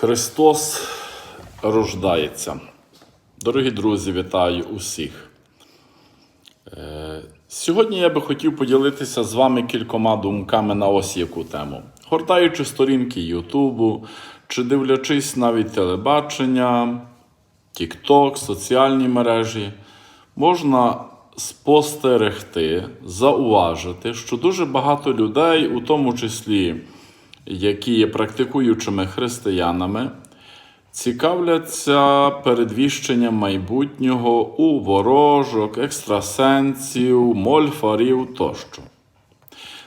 Христос рождається. Дорогі друзі, вітаю усіх. Е, Сьогодні я би хотів поділитися з вами кількома думками на ось яку тему. Гортаючи сторінки Ютубу, чи дивлячись навіть телебачення, TikTok, соціальні мережі, можна спостерегти, зауважити, що дуже багато людей, у тому числі які є практикуючими християнами, цікавляться передвіщенням майбутнього у ворожок, екстрасенсів, мольфарів тощо.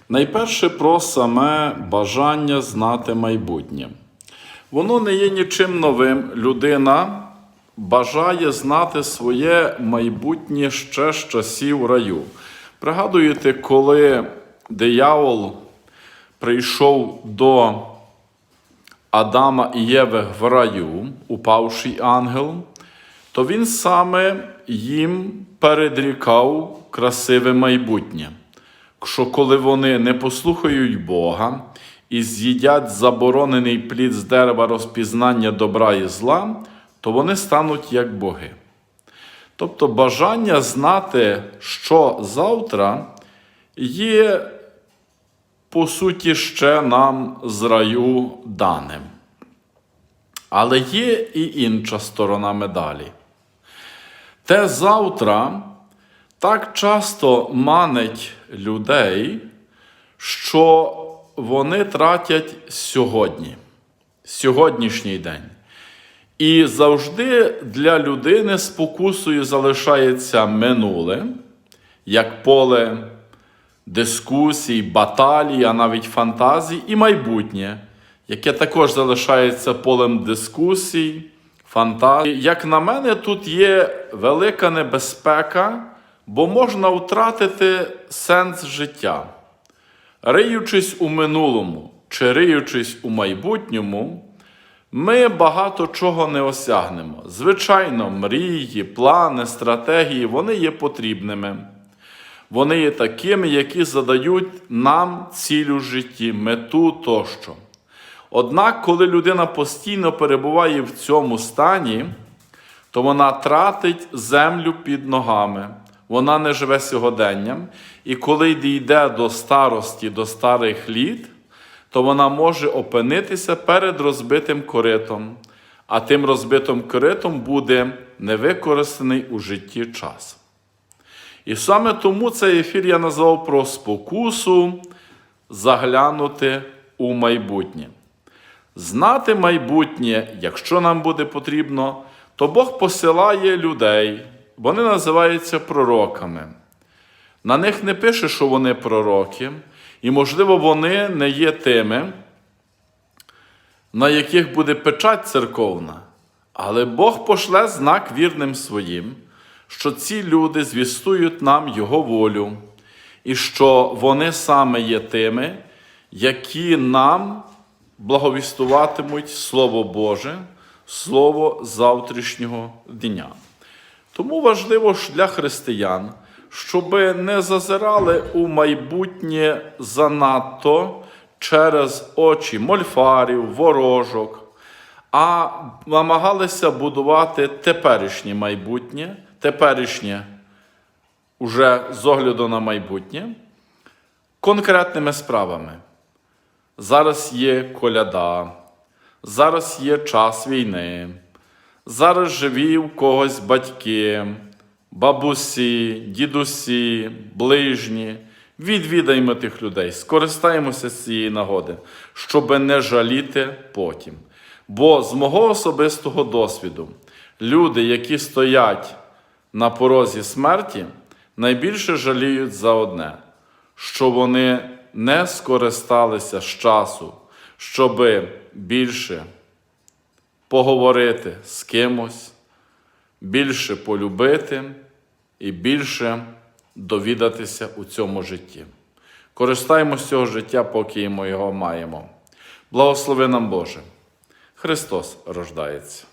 Найперше про саме бажання знати майбутнє. Воно не є нічим новим. Людина бажає знати своє майбутнє ще з часів раю. Пригадуєте, коли диявол прийшов до Адама і Єви в раю, упавший ангел, то він саме їм передрікав красиве майбутнє. Що коли вони не послухають Бога і з'їдять заборонений плід з дерева розпізнання добра і зла, то вони стануть як боги. Тобто бажання знати, що завтра, є по суті, ще нам з раю даним. Але є і інша сторона медалі. Те завтра так часто манить людей, що вони тратять сьогодні, сьогоднішній день. І завжди для людини спокусою залишається минуле, як поле дискусій, баталій, а навіть фантазій, і майбутнє, яке також залишається полем дискусій, фантазій. Як на мене, тут є велика небезпека, бо можна втратити сенс життя. Риючись у минулому чи риючись у майбутньому, ми багато чого не осягнемо. Звичайно, мрії, плани, стратегії вони є потрібними. Вони є такими, які задають нам цілю житті, мету тощо. Однак, коли людина постійно перебуває в цьому стані, то вона тратить землю під ногами, вона не живе сьогоденням, і коли дійде до старості, до старих літ, то вона може опинитися перед розбитим коритом, а тим розбитим коритом буде невикористаний у житті час. І саме тому цей ефір я назвав про спокусу заглянути у майбутнє. Знати майбутнє, якщо нам буде потрібно, то Бог посилає людей, вони називаються пророками. На них не пише, що вони пророки, і, можливо, вони не є тими, на яких буде печать церковна. Але Бог пошле знак вірним своїм що ці люди звістують нам Його волю, і що вони саме є тими, які нам благовістуватимуть Слово Боже, Слово завтрашнього дня. Тому важливо ж для християн, щоб не зазирали у майбутнє занадто через очі мольфарів, ворожок, а намагалися будувати теперішнє майбутнє теперішнє, уже з огляду на майбутнє, конкретними справами. Зараз є коляда, зараз є час війни, зараз живі у когось батьки, бабусі, дідусі, ближні. Відвідаємо тих людей, скористаємося з цієї нагоди, щоб не жаліти потім. Бо з мого особистого досвіду люди, які стоять на порозі смерті, найбільше жаліють за одне, що вони не скористалися з часу, щоб більше поговорити з кимось, більше полюбити і більше довідатися у цьому житті. Користаємось цього життя, поки ми його маємо. Благослови нам Боже. Христос рождається.